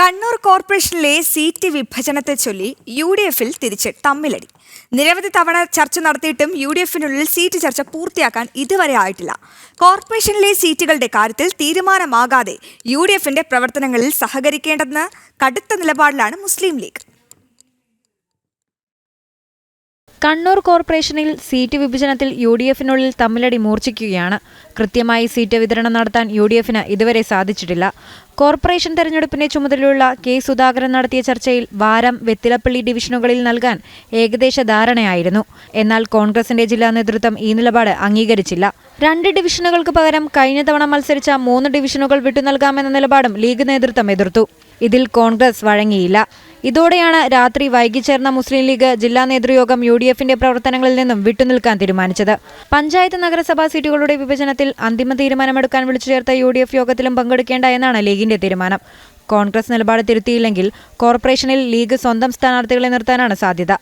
കണ്ണൂർ കോർപ്പറേഷനിലെ സീറ്റ് വിഭജനത്തെ ചൊല്ലി U D എഫിൽ തിരിച്ച് തമ്മിലടി. നിരവധി തവണ ചർച്ച നടത്തിയിട്ടും യു ഡി എഫിനുള്ളിൽ സീറ്റ് ചർച്ച പൂർത്തിയാക്കാൻ ഇതുവരെ ആയിട്ടില്ല. കോർപ്പറേഷനിലെ സീറ്റുകളുടെ കാര്യത്തിൽ തീരുമാനമാകാതെ യു ഡി എഫിന്റെ പ്രവർത്തനങ്ങളിൽ സഹകരിക്കേണ്ടെന്ന് കടുത്ത നിലപാടിലാണ് മുസ്ലിം ലീഗ്. കണ്ണൂർ കോർപ്പറേഷനിൽ സീറ്റ് വിഭജനത്തിൽ യു ഡി എഫിനുള്ളിൽ തമ്മിലടി മൂർച്ഛിക്കുകയാണ്. കൃത്യമായി സീറ്റ് വിതരണം നടത്താൻ യു ഡി എഫിന് ഇതുവരെ സാധിച്ചിട്ടില്ല. കോർപ്പറേഷൻ തെരഞ്ഞെടുപ്പിന്റെ ചുമതലയുള്ള കെ സുധാകരൻ നടത്തിയ ചർച്ചയിൽ വാരം വെത്തിലപ്പള്ളി ഡിവിഷനുകളിൽ നൽകാൻ ഏകദേശ ധാരണയായിരുന്നു. എന്നാൽ കോൺഗ്രസിന്റെ ജില്ലാ നേതൃത്വം ഈ നിലപാട് അംഗീകരിച്ചില്ല. രണ്ട് ഡിവിഷനുകൾക്ക് പകരം കഴിഞ്ഞ തവണ മത്സരിച്ച മൂന്ന് ഡിവിഷനുകൾ വിട്ടു നൽകാമെന്ന നിലപാടും ലീഗ് നേതൃത്വം എതിർത്തു. ഇതിൽ കോൺഗ്രസ് വഴങ്ങിയില്ല. ഇതോടെയാണ് രാത്രി വൈകി ചേർന്ന മുസ്ലിം ലീഗ് ജില്ലാ നേതൃയോഗം യു ഡി എഫിന്റെ പ്രവർത്തനങ്ങളിൽ നിന്നും വിട്ടുനിൽക്കാൻ തീരുമാനിച്ചത്. പഞ്ചായത്ത് നഗരസഭാ സീറ്റുകളുടെ വിഭജനത്തിൽ അന്തിമ തീരുമാനമെടുക്കാൻ വിളിച്ചു ചേർത്ത യു ഡി എഫ് യോഗത്തിലും പങ്കെടുക്കേണ്ട എന്നാണ് ലീഗിന്റെ തീരുമാനം. കോൺഗ്രസ് നിലപാട് തിരുത്തിയില്ലെങ്കിൽ കോർപ്പറേഷനിൽ ലീഗ് സ്വന്തം സ്ഥാനാർത്ഥികളെ നിർത്താനാണ് സാധ്യത.